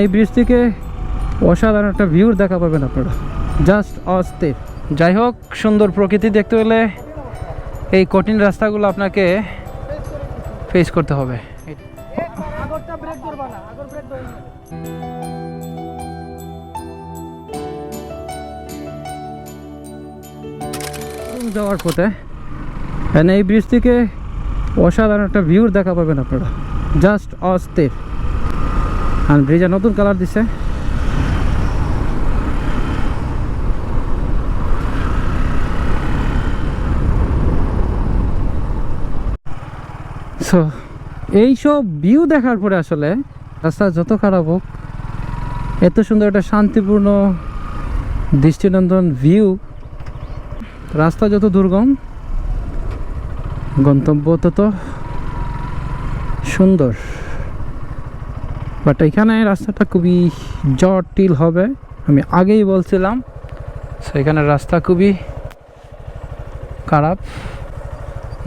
এই ব্রিজ থেকে অসাধারণ একটা ভিউর দেখা পাবেন আপনারা। জাস্ট অস্থির। যাই হোক, সুন্দর প্রকৃতি দেখতে হলে এই কঠিন রাস্তাগুলো আপনাকে ফেস করতে হবে। যাওয়ার পথে এই ব্রিজ থেকে অসাধারণ একটা ভিউর দেখা পাবেন আপনারা। জাস্ট অস্থির। আর ব্রিজে নতুন কালার দিছে। সো এইসব ভিউ দেখার পরে আসলে রাস্তা যত খারাপ হোক, এত সুন্দর একটা শান্তিপূর্ণ দৃষ্টিনন্দন ভিউ রাস্তা যত দুর্গম, গন্তব্য তত সুন্দর। বাট এখানে রাস্তাটা খুবই জটিল হবে, আমি আগেই বলছিলাম। সো এখানে রাস্তা খুবই খারাপ।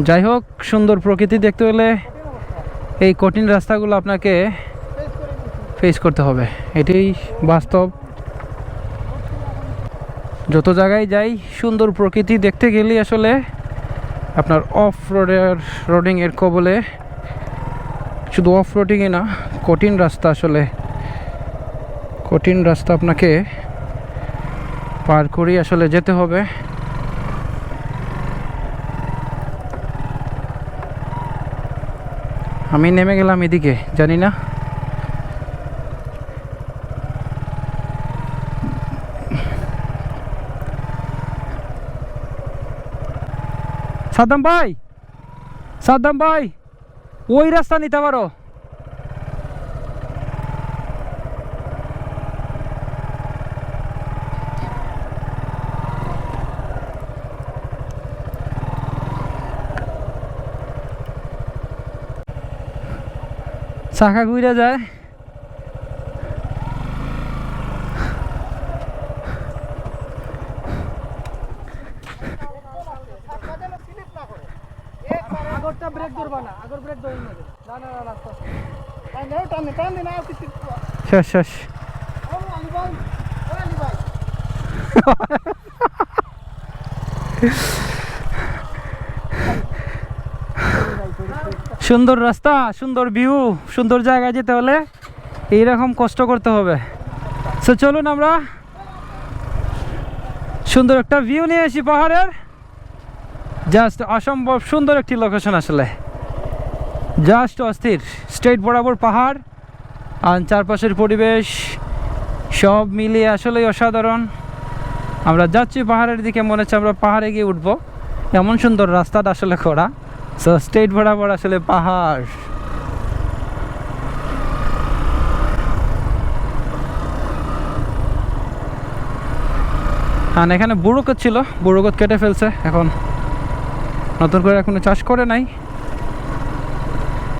যাই হোক, সুন্দর প্রকৃতি দেখতে হলে এই কঠিন রাস্তাগুলো আপনাকে ফেস করতে হবে। এটাই বাস্তব। যত জায়গায় যাই, সুন্দর প্রকৃতি দেখতে গেলেই আসলে আপনার অফ রোডের রোডিংয়ের কবলে শুধু অফ রোডিংয়ে না কঠিন রাস্তা আসলে। কঠিন রাস্তা আপনাকে পার করেই আসলে যেতে হবে। আমি নেমে গেলাম এদিকে, জানি না। সাদ্দাম ভাই! সাদ্দাম ভাই! ওই রাস্তা নিতে পারো। চাকা ঘুরে যায়। আগরটা ব্রেক ধরবা না আগর ব্রেক ধরবা না না না না রাস্তা টান টান টান না কিছু শেষ শেষ। আলি ভাই আলি ভাই। সুন্দর রাস্তা, সুন্দর ভিউ সুন্দর জায়গায় যেতে হলে এইরকম কষ্ট করতে হবে। সো চলুন আমরা সুন্দর একটা ভিউ নিয়ে আসি পাহাড়ের। জাস্ট অসম্ভব সুন্দর একটি লোকেশন আসলে। জাস্ট অস্থির স্ট্রেট বরাবর পাহাড়, আর চারপাশের পরিবেশ সব মিলিয়ে আসলেই অসাধারণ। আমরা যাচ্ছি পাহাড়ের দিকে, মনে হচ্ছে আমরা পাহাড়ে গিয়ে উঠবো। এমন সুন্দর রাস্তাটা আসলে করা। সো স্টেট বরাবর আসলে পাহাড় আর এখানে বুড়োকত ছিল বুড়োকত কেটে ফেলছে এখন নতুন করে এখনও চাষ করে নাই